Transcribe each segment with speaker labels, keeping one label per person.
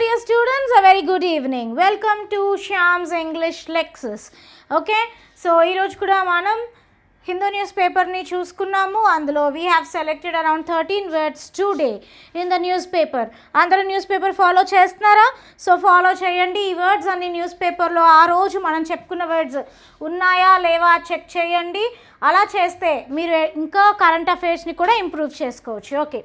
Speaker 1: dear students, a very good evening. Welcome to Sham's English Lexus. Okay, so ఈరోజు కూడా మనం Hindu news పేపర్ని చూసుకున్నాము. అందులో we have selected around thirteen words today in the newspaper అందరూ newspaper follow చేస్తున్నారా? So follow చేయండి. ఈ వర్డ్స్ అన్ని న్యూస్ పేపర్లో ఆ రోజు మనం చెప్పుకున్న వర్డ్స్ ఉన్నాయా? లేవా? చెక్ చేయండి. అలా చేస్తే మీరు ఇంకా కరెంట్ అఫైర్స్ని కూడా ఇంప్రూవ్ చేసుకోవచ్చు. Okay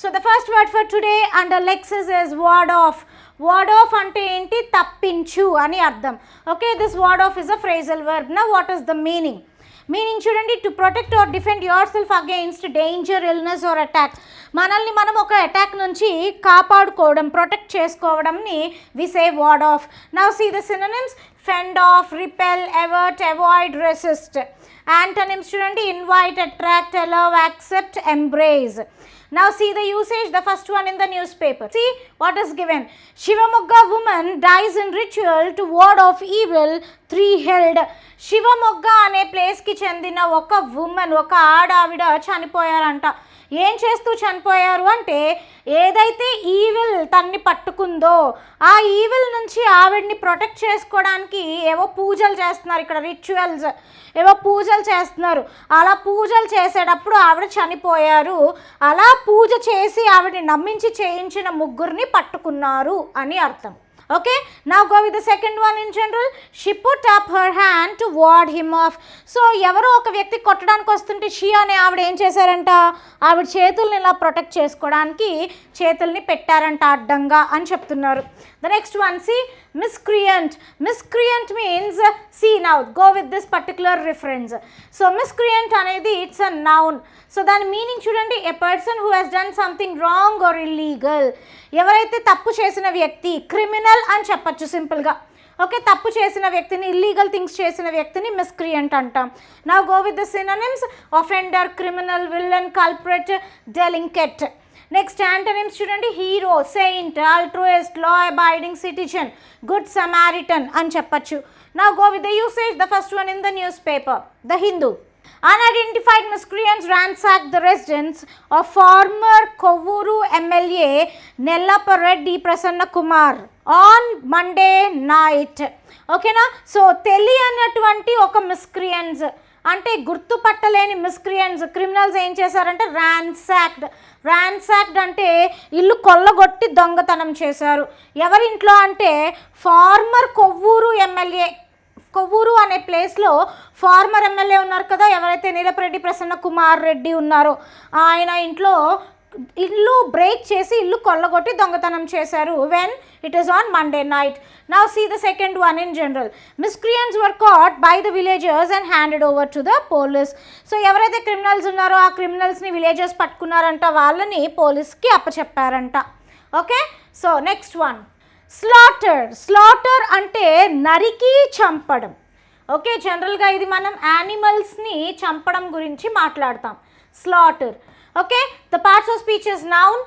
Speaker 1: so the first word for today and లెక్సెస్ is ward off ward off అంటే ఏంటి? తప్పించు అని అర్థం. Okay this ward off is a phrasal verb నా what is the meaning meaning చూడండి to protect or defend yourself against danger illness or attack మనల్ని మనం ఒక అటాక్ నుంచి కాపాడుకోవడం protect చేసుకోవడంని we say ward off now see the synonyms fend off repel avert avoid resist antonyms చూడండి invite attract allow accept embrace Now see the usage, the first one in the newspaper. See what is given. Shivamogga woman dies in ritual to ward off evil, three held. Shivamogga అనే ప్లేస్కి చెందిన ఒక women ఒక ఆడావిడ చనిపోయారంట ఏం చేస్తూ చనిపోయారు అంటే ఏదైతే ఈవిల్ తన్ని పట్టుకుందో ఆ ఈవిల్ నుంచి ఆవిడ్ని ప్రొటెక్ట్ చేసుకోవడానికి ఏవో పూజలు చేస్తున్నారు ఇక్కడ రిచువల్స్ ఏవో పూజలు చేస్తున్నారు. అలా పూజలు చేసేటప్పుడు ఆవిడ చనిపోయారు. అలా పూజ చేసి ఆవిడని నమ్మించి చేయించిన ముగ్గురిని పట్టుకున్నారు అని అర్థం. Okay now go with the second one in general she up her hand to ward him off so ఎవరో ఒక వ్యక్తి కొట్టడానికి వస్తుంటే షీ అనే ఆవిడ ఏం చేశారంట? ఆవిడ చేతుల్ని ఇలా ప్రొటెక్ట్ చేసుకోవడానికి చేతుల్ని పెట్టారంట అడ్డంగా అని చెప్తున్నారు. The next one see, miscreant miscreant means see now, go with this particular reference so miscreant అనేది ఇట్స్ a నౌన్ సో దాని మీనింగ్ చూడండి a person who has done something wrong or illegal ఎవరైతే తప్పు చేసిన వ్యక్తి క్రిమినల్ అని చెప్పచ్చు సింపుల్గా. ఓకే తప్పు చేసిన వ్యక్తిని ఇల్లీగల్ థింగ్స్ చేసిన వ్యక్తిని మిస్క్రియంట్ అంటాం. Now go with the synonyms offender criminal villain culprit delinquent next antonyms చూడండి hero saint altruist law abiding citizen good Samaritan అని చెప్పచ్చు now go with the usage the first one in the newspaper the Hindu Unidentified miscreants ransacked the residence of former Kovuru MLA Nellapareddy Prasanna Kumar on Monday night. ఓకేనా? So తెలియనటువంటి ఒక మిస్క్రియన్స్ అంటే గుర్తుపట్టలేని మిస్క్రియన్స్ criminals ఏం చేశారంటే ర్యాన్సాక్డ్ ర్యాన్సాక్డ్ అంటే ఇల్లు కొల్లగొట్టి దొంగతనం చేశారు. ఎవరింట్లో అంటే ఫార్మర్ కొవ్వూరు ఎమ్మెల్యే కొవ్వూరు అనే ప్లేస్లో ఫార్మర్ ఎమ్మెల్యే ఉన్నారు కదా ఎవరైతే నీలపరెడ్డి ప్రసన్న కుమార్ రెడ్డి ఉన్నారో ఆయన ఇంట్లో ఇల్లు బ్రేక్ చేసి ఇల్లు కొల్లగొట్టి దొంగతనం చేశారు when it is on Monday night now see the second one in general miscreants were caught by the villagers and handed over to the police so ఎవరైతే క్రిమినల్స్ ఉన్నారో ఆ క్రిమినల్స్ని విలేజర్స్ పట్టుకున్నారంట వాళ్ళని పోలీస్కి అప్పచెప్పారంట. Okay so next one slaughter slaughter అంటే నరికి చంపడం. ఓకే జనరల్గా ఇది మనం యానిమల్స్ని చంపడం గురించి మాట్లాడతాం. Slaughter okay the parts of speech is noun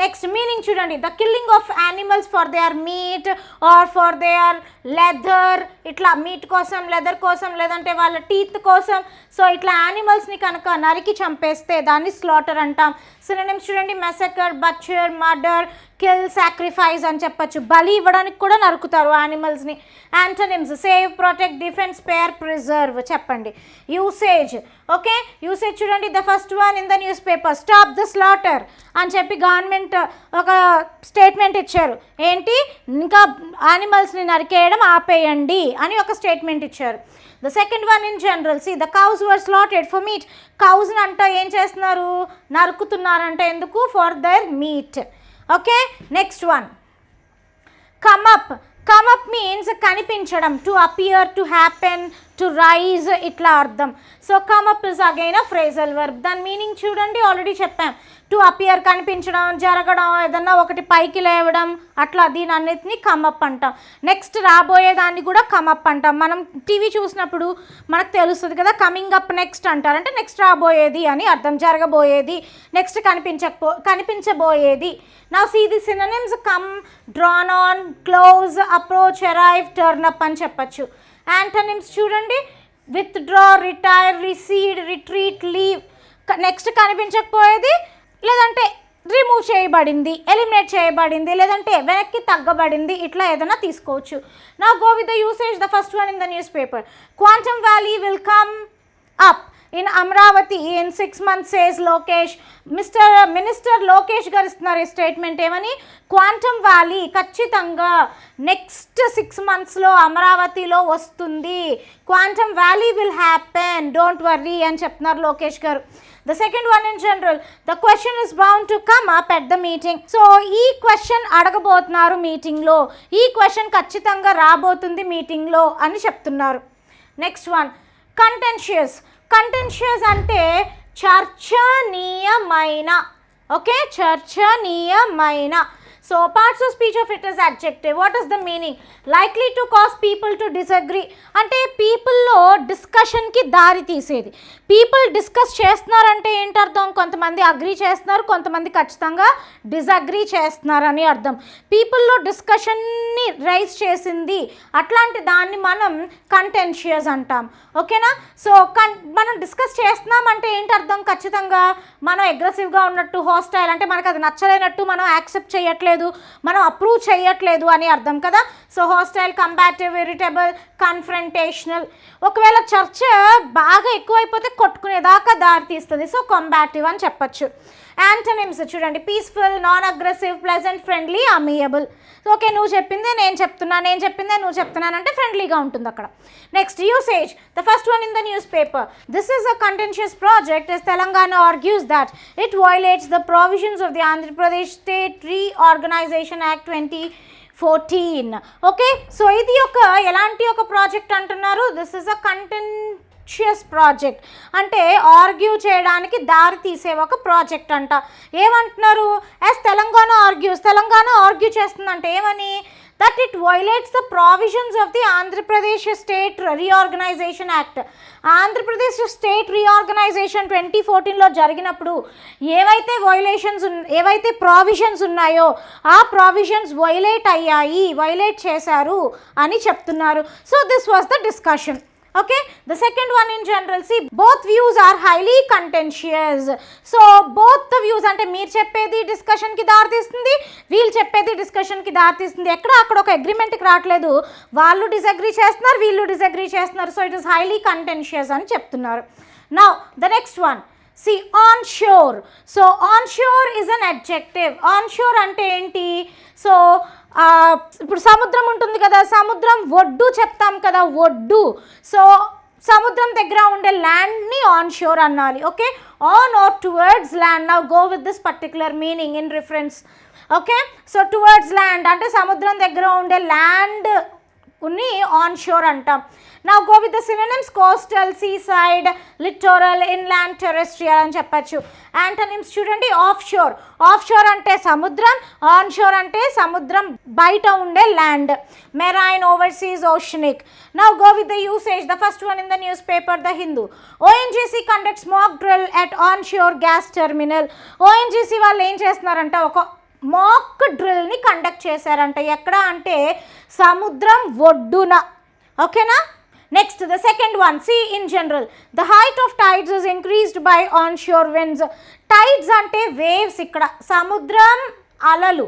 Speaker 1: next meaning చూడండి the killing of animals for they are meat or for their leather ఇట్లా మీట్ కోసం లెదర్ కోసం లేదంటే వాళ్ళ టీత్ కోసం. సో ఇట్లా యానిమల్స్ని కనుక నరికి చంపేస్తే దాన్ని స్లాటర్ అంటాం. సినిమ్స్ చూడండి. Massacre butcher murder kill sacrifice అని చెప్పచ్చు. బలి ఇవ్వడానికి కూడా నరుకుతారు యానిమల్స్ని antonyms save protect defence spare preserve చెప్పండి. యూసేజ్ ఓకే యూసేజ్ చూడండి the first one in the newspaper stop the slaughter అని చెప్పి గవర్నమెంట్ ఒక స్టేట్మెంట్ ఇచ్చారు. ఏంటి? ఇంకా యానిమల్స్ని నరికేయడం ఆపేయండి అని ఒక స్టేట్మెంట్ ఇచ్చారు. The second one in general see the cows were slaughtered for meat కౌజ్ని అంట ఏం చేస్తున్నారు? నరుకుతున్నారంట. ఎందుకు? For their meat okay next one come up come up means కనిపించడం to appear to happen to rise ఇట్లా అర్థం. So come up is again a phrasal verb దాని meaning చూడండి ఆల్రెడీ చెప్పాం. టు అపియర్ కనిపించడం జరగడం ఏదన్నా ఒకటి పైకి లేవడం అట్లా దీని అన్నిటిని కమప్ అంటాం. నెక్స్ట్ రాబోయే దాన్ని కూడా కమప్ అంటాం. మనం టీవీ చూసినప్పుడు మనకు తెలుస్తుంది కదా కమింగ్ అప్ నెక్స్ట్ అంటారు. అంటే నెక్స్ట్ రాబోయేది అని అర్థం. జరగబోయేది నెక్స్ట్ కనిపించకపో కనిపించబోయేది. Now see the synonyms come drawn on close approach arrive turn up అని చెప్పచ్చు. యాంటనిమ్స్ చూడండి. Withdraw retire recede retreat leave next కనిపించకపోయేది లేదంటే రిమూవ్ చేయబడింది ఎలిమినేట్ చేయబడింది లేదంటే వెనక్కి తగ్గబడింది ఇట్లా ఏదైనా తీసుకోవచ్చు. Now go with the usage the first one in the newspaper Quantum Valley will come up in Amaravati in six months says Lokesh. Mister minister Lokesh garu ఇస్తున్నారు ఈ స్టేట్మెంట్ ఏమని? క్వాంటమ్ వ్యాలీ ఖచ్చితంగా నెక్స్ట్ సిక్స్ మంత్స్లో అమరావతిలో వస్తుంది. Quantum Valley will happen. Don't worry అని చెప్తున్నారు Lokesh garu. The second one in general the question is bound to come up at the meeting. So ఈ క్వశ్చన్ అడగబోతున్నారు మీటింగ్లో ఈ క్వశ్చన్ ఖచ్చితంగా రాబోతుంది మీటింగ్లో అని చెప్తున్నారు. నెక్స్ట్ వన్ కంటెన్షియస్ కంటెన్షియస్ అంటే చర్చనీయమైన. Okay చర్చనీయమైన. So parts of speech of it is adjective what is the meaning likely to cause people to disagree అంటే పీపుల్లో డిస్కషన్కి దారి తీసేది. పీపుల్ డిస్కస్ చేస్తున్నారంటే ఏంటి అర్థం? కొంతమంది అగ్రీ చేస్తున్నారు కొంతమంది ఖచ్చితంగా డిసగ్రీ చేస్తున్నారు అని అర్థం. పీపుల్లో డిస్కషన్ని రైజ్ చేసింది. అట్లాంటి దాన్ని మనం కంటెన్షియస్ అంటాం. ఓకేనా సో కన్ మనం డిస్కస్ చేస్తున్నాం అంటే ఏంటి అర్థం? ఖచ్చితంగా మనం అగ్రెసివ్గా ఉన్నట్టు హాస్టైల్ అంటే మనకు అది నచ్చలేనట్టు మనం యాక్సెప్ట్ చేయట్లేదు మనం అప్రూవ్ చేయట్లేదు అని అర్థం కదా? So hostile combative irritable confrontational ఒకవేళ చర్చ బాగా ఎక్కువైపోతే కొట్టుకునేదాకా దారి తీస్తుంది. సో కంబాటివ్ అని చెప్పచ్చు. యాంటనిమ్స్ చూడండి. Peaceful non aggressive pleasant friendly amiable okay నువ్వు చెప్పిందే నేను చెప్తున్నా నేను చెప్పిందే నువ్వు చెప్తున్నానంటే ఫ్రెండ్లీగా ఉంటుంది అక్కడ. Next usage the first one in the newspaper this is a contentious project is Telangana argues that it violates the provisions of the Andhra Pradesh state reorganisation act twenty fourteen okay so ఇది ఒక ఎలాంటి ఒక ప్రాజెక్ట్ అంటున్నారు? This is a content contentious project అంటే argue చేయడానికి దారి తీసే ఒక ప్రాజెక్ట్ అంట. ఏమంటున్నారు? As Telangana argues Telangana argue చేస్తుందంటే ఏమని? That it violates the provisions of the Andhra Pradesh state reorganisation act Andhra Pradesh state reorganisation twenty ఫోర్టీన్లో జరిగినప్పుడు ఏవైతే వైలేషన్స్ ఏవైతే ప్రావిజన్స్ ఉన్నాయో ఆ ప్రావిజన్స్ వైలేట్ అయ్యాయి వైలేట్ చేశారు అని చెప్తున్నారు. So this was the discussion okay the second one in general see both views are highly contentious so both the views అంటే మీరు చెప్పేది డిస్కషన్కి దారితీస్తుంది వీళ్ళు చెప్పేది డిస్కషన్కి దారితీస్తుంది ఎక్కడ అక్కడ ఒక అగ్రిమెంట్కి రావట్లేదు వాళ్ళు డిసగ్రీ చేస్తున్నారు వీళ్ళు డిసగ్రీ చేస్తున్నారు so it is highly contentious అని చెప్తున్నారు now the next one see onshore so onshore is an adjective onshore అంటే ఏంటి సో ఇప్పుడు సముద్రం ఉంటుంది కదా సముద్రం ఒడ్డు చెప్తాం కదా ఒడ్డు. సో సముద్రం దగ్గర ఉండే ల్యాండ్ని ఆన్ షోర్ అనాలి okay on or towards land now go with this particular meaning in reference okay so towards land అంటే సముద్రం దగ్గర ఉండే ల్యాండ్ ఉన్ని ఆన్ షోర్ అంటాం. Now go with the synonyms coastal seaside littoral inland terrestrial అని చెప్పచ్చు. Antonyms చూడండి of sure of షోర్ అంటే సముద్రం ఆన్ షోర్ అంటే సముద్రం బయట ఉండే land marine overseas oceanic now go with the usage the first one in the newspaper the Hindu ONGC conducts mock drill at onshore gas terminal ONGC వాళ్ళు ఏం చేస్తున్నారంటే ఒక మాక్ డ్రిల్ని కండక్ట్ చేశారంట. ఎక్కడ అంటే సముద్రం ఒడ్డున. ఓకేనా? Next the second one see in general the height of tides is increased by onshore winds tides అంటే వేవ్స్ ఇక్కడ. సముద్రం అలలు.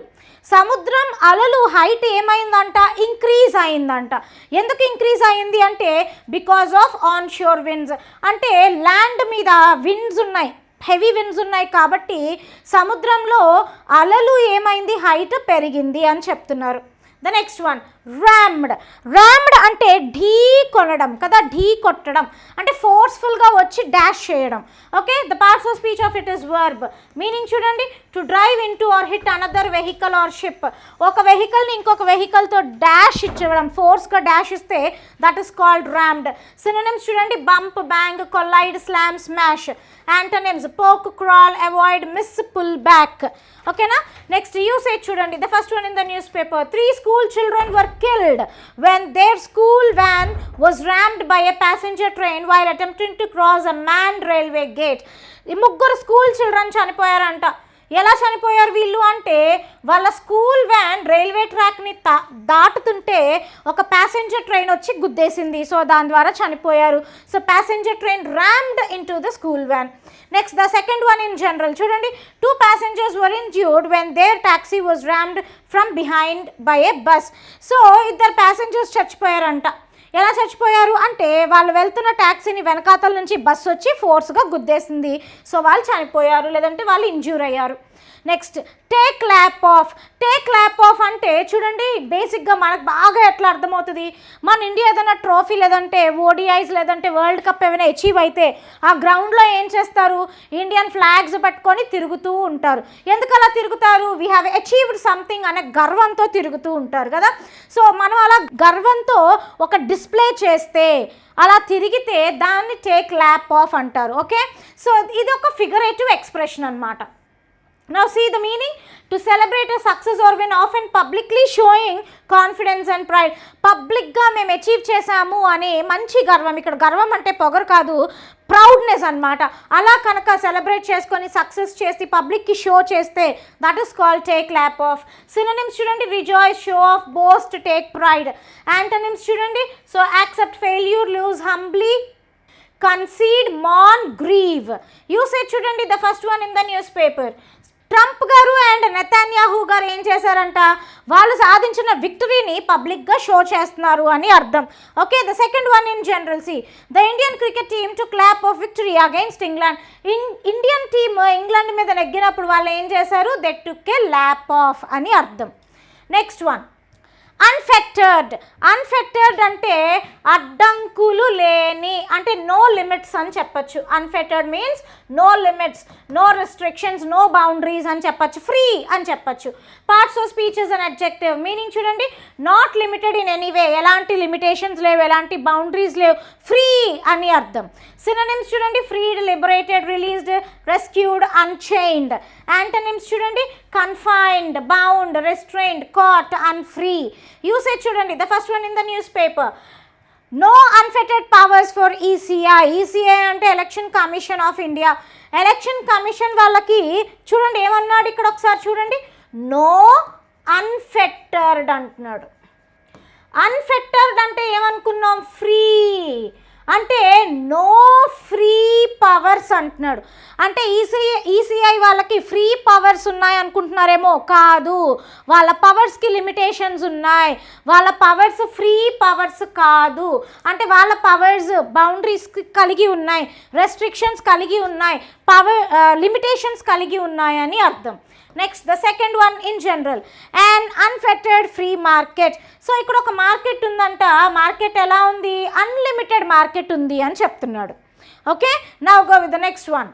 Speaker 1: సముద్రం అలలు హైట్ ఏమైందంట? ఇంక్రీజ్ అయిందంట. ఎందుకు ఇంక్రీజ్ అయింది అంటే because of onshore winds అంటే ల్యాండ్ మీద విండ్స్ ఉన్నాయి. హెవీ విండ్స్ ఉన్నాయి కాబట్టి సముద్రంలో అలలు ఏమైంది? హైట్ పెరిగింది అని చెప్తున్నారు. The next one. Rammed rammed అంటే ఢీ కొనడం కదా ఢీ కొట్టడం. అంటే ఫోర్స్ఫుల్గా వచ్చి డాష్ చేయడం. Okay the parts of speech of it is verb meaning చూడండి to drive into or hit another vehicle or ship ఒక వెహికల్ని ఇంకొక వెహికల్తో డాష్ ఇచ్చడం ఫోర్స్గా డాష్ ఇస్తే that is called rammed synonyms చూడండి bump bang collide slam smash antonyms poke crawl avoid miss pull back ఓకేనా నెక్స్ట్ యూసేజ్ చూడండి. The first one in the newspaper three school children were killed when their school van was rammed by a passenger train while attempting to cross a man railway gate ఈ ముగ్గురు school children చనిపోయారంట. ఎలా చనిపోయారు వీళ్ళు అంటే వాళ్ళ school van railway ట్రాక్ని తా దాటుతుంటే ఒక passenger train వచ్చి గుద్దేసింది. సో దాని ద్వారా చనిపోయారు. So passenger train rammed into the school van. Next the second one in general. చూడండి two passengers were injured when their taxi was rammed from behind by a bus. So ఇద్దరు passengers చచ్చిపోయారంట. ఎలా చచ్చిపోయారు అంటే వాళ్ళు వెళ్తున్న ట్యాక్సీని వెనకాతల నుంచి బస్సు వచ్చి ఫోర్స్గా గుద్దేసింది. సో వాళ్ళు చనిపోయారు లేదంటే వాళ్ళు ఇంజ్యూర్ అయ్యారు. Next take lap of take lap of అంటే చూడండి బేసిక్గా మనకు బాగా ఎట్లా అర్థమవుతుంది? మన ఇండియా ఏదైనా ట్రోఫీ లేదంటే ఓడిఐస్ లేదంటే వరల్డ్ కప్ ఏమైనా అచీవ్ అయితే ఆ గ్రౌండ్లో ఏం చేస్తారు? ఇండియన్ ఫ్లాగ్స్ పట్టుకొని తిరుగుతూ ఉంటారు. ఎందుకు అలా తిరుగుతారు? వీ హ్యావ్ అచీవ్డ్ సంథింగ్ అనే గర్వంతో తిరుగుతూ ఉంటారు కదా. సో మనం అలా గర్వంతో ఒక డిస్ప్లే చేస్తే అలా తిరిగితే దాన్ని టేక్ ల్యాప్ ఆఫ్ అంటారు ఓకే సో ఇది ఒక ఫిగరేటివ్ ఎక్స్ప్రెషన్ అనమాట Now see the meaning? To celebrate a success or win often publicly showing confidence and pride పబ్లిక్గా మేము అచీవ్ చేశాము అనే మంచి గర్వం. ఇక్కడ గర్వం అంటే పొగరు కాదు ప్రౌడ్నెస్ అనమాట అలా కనుక సెలబ్రేట్ చేసుకొని సక్సెస్ చేసి పబ్లిక్కి షో చేస్తే that is called take lap of synonyms చూడండి rejoice show off boast take pride antonyms చూడండి so accept failure lose humbly concede Maan grieve usage చూడండి the first one in the newspaper Trump గారు and Netanyahu గారు ఏం చేశారంట? వాళ్ళు సాధించిన విక్టరీని పబ్లిక్గా షో చేస్తున్నారు అని అర్థం. Okay the second one in general see. The Indian cricket team to clap off victory against England. Indian team England మీద నెగ్గినప్పుడు వాళ్ళు ఏం చేశారు? That took a lap off అని అర్థం. Next one. అన్ఫెక్టర్డ్ అన్ఫెక్టర్డ్ అంటే అడ్డంకులు లేని అంటే నో లిమిట్స్ అని చెప్పచ్చు. Unfettered means no limits no restrictions no boundaries అని చెప్పచ్చు. ఫ్రీ అని చెప్పచ్చు. Parts of speeches and adjective meaning చూడండి నాట్ లిమిటెడ్ ఇన్ ఎనీవే ఎలాంటి లిమిటేషన్స్ లేవు ఎలాంటి బౌండరీస్ లేవు. ఫ్రీ అని అర్థం. సిననిమ్స్ చూడండి freed liberated released rescued unchained antonyms చూడండి confined bound restrained caught unfree usage చూడండి the first one in the newspaper no unfettered powers for ECI ECI అంటే election commission of India election commission వాళ్ళకి చూడండి ఏమన్నాడు ఇక్కడ ఒకసారి చూడండి. నో అన్ఫెక్టర్డ్ అంటున్నాడు. అన్ఫెక్టర్డ్ అంటే ఏమనుకున్నాం? ఫ్రీ అంటే నో ఫ్రీ పవర్స్ అంటున్నాడు. అంటే ఈసీఐ ఈసీఐ వాళ్ళకి ఫ్రీ పవర్స్ ఉన్నాయి అనుకుంటున్నారేమో? కాదు. వాళ్ళ పవర్స్కి లిమిటేషన్స్ ఉన్నాయి. వాళ్ళ పవర్స్ ఫ్రీ పవర్స్ కాదు. అంటే వాళ్ళ పవర్స్ బౌండరీస్ కలిగి ఉన్నాయి. రెస్ట్రిక్షన్స్ కలిగి ఉన్నాయి. పవర్ లిమిటేషన్స్ కలిగి ఉన్నాయని అర్థం. Next the second one in general and unfettered free market so ఇక్కడ ఒక మార్కెట్ ఉందంట. మార్కెట్ ఎలా ఉంది? అన్లిమిటెడ్ మార్కెట్ ఉంది అని చెప్తున్నాడు. Okay now go with the next one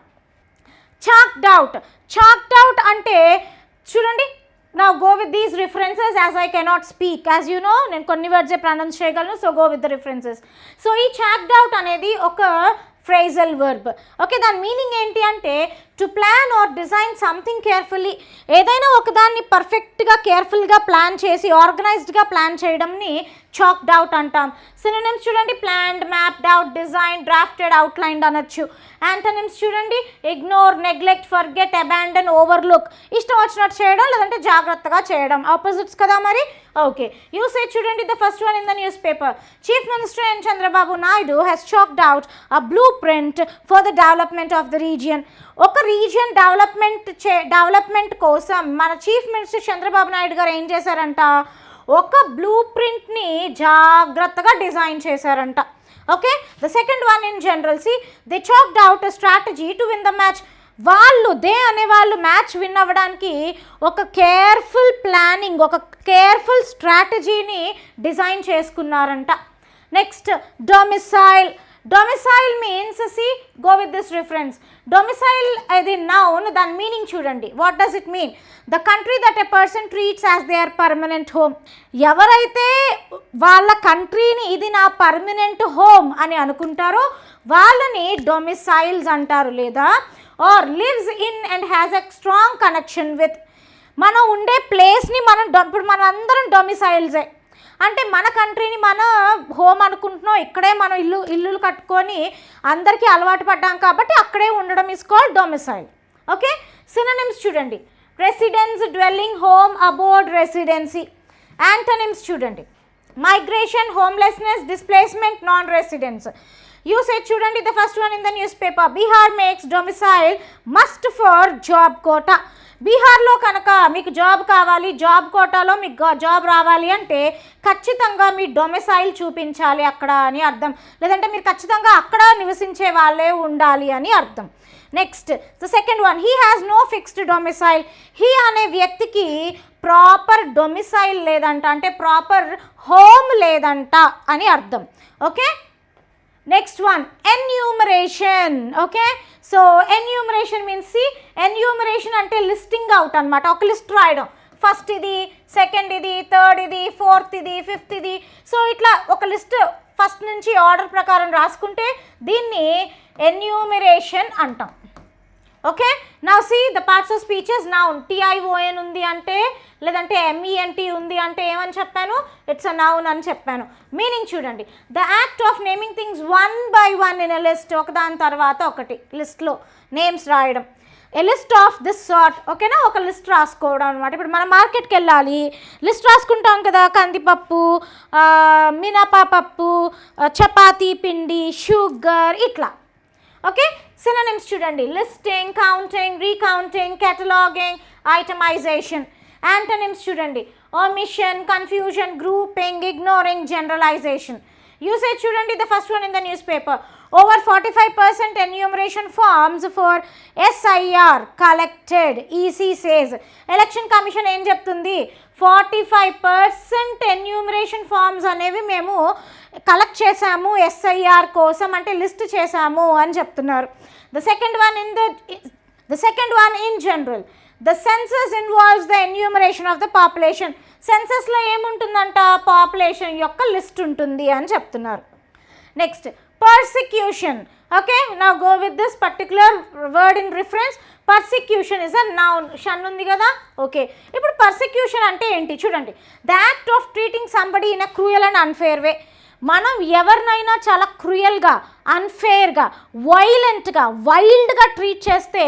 Speaker 1: chalked out chalked out అంటే చూడండి now go with these references as I cannot speak as you know నేను కొన్ని వర్డ్సే ప్రొనౌన్స్ చేయగలను so go with the references so ఈ చాక్డ్ అవుట్ అనేది ఒక phrasal verb okay దాని మీనింగ్ ఏంటి అంటే to plan or design something carefully ఏదైనా ఒకదాన్ని పర్ఫెక్ట్గా కేర్ఫుల్గా ప్లాన్ చేసి ఆర్గనైజ్డ్గా ప్లాన్ చేయడంని చాక్డ్ అవుట్ అంటాం. సినిమ్స్ చూడండి. Planned mapped out design drafted outlined అనొచ్చు. యాంటనిమ్స్ చూడండి. Ignore neglect forget abandon overlook ఇష్టం వచ్చినట్టు చేయడం లేదంటే జాగ్రత్తగా చేయడం. ఆపోజిట్స్ కదా మరి? ఓకే యూసేజ్ చూడండి. The first one in the newspaper chief minister N Chandrababu Naidu has chalked out a blueprint for the development of the region ఒక రీజియన్ డెవలప్మెంట్ చే డెవలప్మెంట్ కోసం మన చీఫ్ మినిస్టర్ చంద్రబాబు నాయుడు గారు ఏం చేశారంట? ఒక బ్లూ ప్రింట్ని జాగ్రత్తగా డిజైన్ చేశారంట. Okay the second one in general see they chalked out strategy to win the match వాళ్ళు దే అనే వాళ్ళు మ్యాచ్ విన్ అవ్వడానికి ఒక కేర్ఫుల్ ప్లానింగ్ ఒక కేర్ఫుల్ స్ట్రాటజీని design చేసుకున్నారంట. Next domicile domicile means see go with this reference domicile అది noun దాని meaning చూడండి. What does it mean the country that a person treats as they are permanent home ఎవరైతే వాళ్ళ కంట్రీని ఇది నా permanent home అని అనుకుంటారో వాళ్ళని డొమిసైల్స్ అంటారు లేదా? Or lives in and has a strong connection with మనం ఉండే ప్లేస్ని మనం ఇప్పుడు మనం అందరం డొమిసైల్సే అంటే మన కంట్రీని మన హోమ్ అనుకుంటున్నాం. ఇక్కడే మనం ఇల్లు ఇల్లులు కట్టుకొని అందరికీ అలవాటు పడ్డాం కాబట్టి అక్కడే ఉండడం is called domicile okay synonyms చూడండి. Residence dwelling home abode residency antonyms చూడండి. Migration homelessness displacement non residence usage చూడండి the first one in the newspaper Bihar makes domicile must for job quota బీహార్లో కనుక మీకు జాబ్ కావాలి job కోటాలో మీకు job రావాలి అంటే ఖచ్చితంగా మీ డొమిసైల్ చూపించాలి అక్కడ అని అర్థం. లేదంటే మీరు ఖచ్చితంగా అక్కడ నివసించే వాళ్ళే ఉండాలి అని అర్థం. Next the second one he has no fixed domicile he అనే వ్యక్తికి ప్రాపర్ డొమిసైల్ లేదంట అంటే ప్రాపర్ హోమ్ లేదంట అని అర్థం. Okay next one enumeration okay so enumeration means see enumeration అంటే లిస్టింగ్ అవుట్ అనమాట ఒక లిస్ట్ రాయడం. ఫస్ట్ ఇది సెకండ్ ఇది థర్డ్ ఇది ఫోర్త్ ఇది ఫిఫ్త్ ఇది. సో ఇట్లా ఒక లిస్ట్ ఫస్ట్ నుంచి ఆర్డర్ ప్రకారం రాసుకుంటే దీన్ని ఎన్యూమరేషన్ అంటాం. Okay now see the parts of speeches noun TION ఉంది అంటే లేదంటే ఎంఈఎన్టీ ఉంది అంటే ఏమని చెప్పాను? ఇట్స్ అ నౌన్ అని చెప్పాను. మీనింగ్ చూడండి. The act of naming things one by one in a list ఒకదాని తర్వాత ఒకటి లిస్ట్లో నేమ్స్ రాయడం. A list of this sort ఓకేనా? ఒక లిస్ట్ రాసుకోవడం అనమాట ఇప్పుడు మనం మార్కెట్కి వెళ్ళాలి లిస్ట్ రాసుకుంటాం కదా కందిపప్పు మినపా పప్పు చపాతీ పిండి షుగర్ ఇట్లా. ఓకే సినోనిమ్స్ చూడండి listing counting recounting cataloguing itemisation antonyms చూడండి omission confusion grouping ignoring generalisation usage చూడండి the first one in the newspaper over forty five percent enumeration forms for SIR collected EC says election commission ఏం చెప్తుంది? Forty five percent enumeration forms అనేవి మేము collect చేశాము SIR కోసం అంటే list చేశాము అని చెప్తున్నారు. The second one in the the second one in general the census involves the enumeration of the population సెన్సస్లో ఏముంటుందంట? పాపులేషన్ యొక్క లిస్ట్ ఉంటుంది అని చెప్తున్నారు. Next persecution okay now go with this particular word in reference persecution is a noun tion ఉంది కదా? Okay ఇప్పుడు persecution అంటే ఏంటి? చూడండి. The act of treating somebody in a cruel and unfair way మనం ఎవరినైనా చాలా క్రూయల్గా అన్ఫేర్గా వైలెంట్గా వైల్డ్గా ట్రీట్ చేస్తే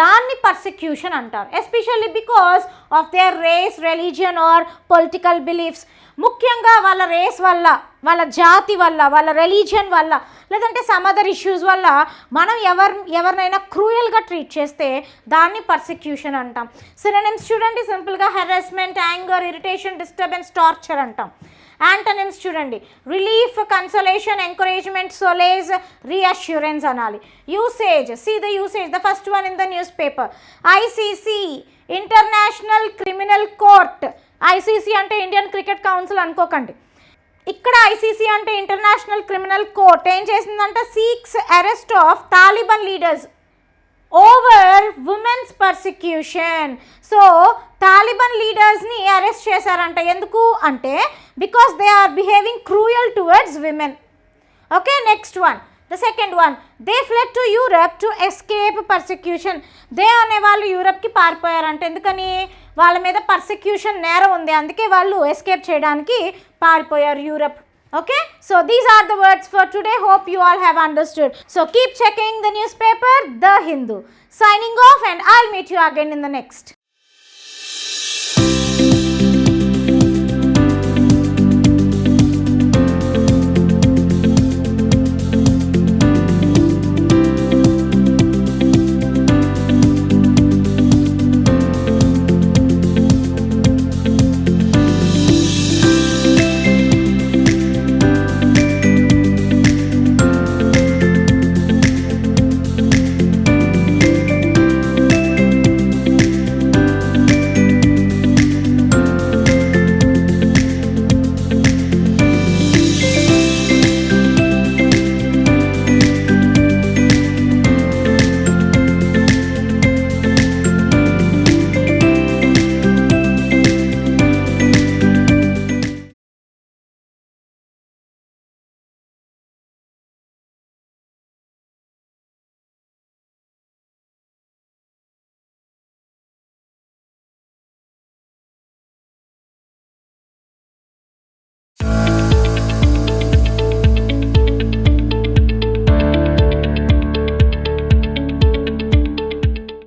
Speaker 1: దాన్ని పర్సిక్యూషన్ అంటారు. Especially because of their race religion or political beliefs. ముఖ్యంగా వాళ్ళ రేస్ వల్ల వాళ్ళ జాతి వల్ల వాళ్ళ రిలీజియన్ వల్ల లేదంటే సమ్ అదర్ ఇష్యూస్ వల్ల మనం ఎవరి ఎవరినైనా క్రూయల్గా ట్రీట్ చేస్తే దాన్ని పర్సిక్యూషన్ అంటాం. సిననిమ్స్ చూడండి సింపుల్గా harassment anger irritation disturbance torture అంటాం. యాంటనిమ్స్ చూడండి. Relief consolation encouragement solace reassurance అనాలి. Usage see the usage the first one in the newspaper ICC international criminal court ICC అంటే ఇండియన్ క్రికెట్ కౌన్సిల్ అనుకోకండి. ఇక్కడ ICC అంటే international criminal court ఏం చేసిందంటే? Seeks arrest of Taliban leaders over women's persecution so Taliban లీడర్స్ని arrest చేశారంట. ఎందుకు? అంటే because they are behaving cruel towards women okay next one the second one they fled to Europe to escape persecution they అనే వాళ్ళు యూరప్కి పారిపోయారంట. ఎందుకని? వాళ్ళ మీద persecution నేరం ఉంది. అందుకే వాళ్ళు ఎస్కేప్ చేయడానికి పారిపోయారు Europe Okay, so these are the words for today. Hope you all have understood. So keep checking the newspaper, The Hindu. Signing off, and I'll meet you again in the next.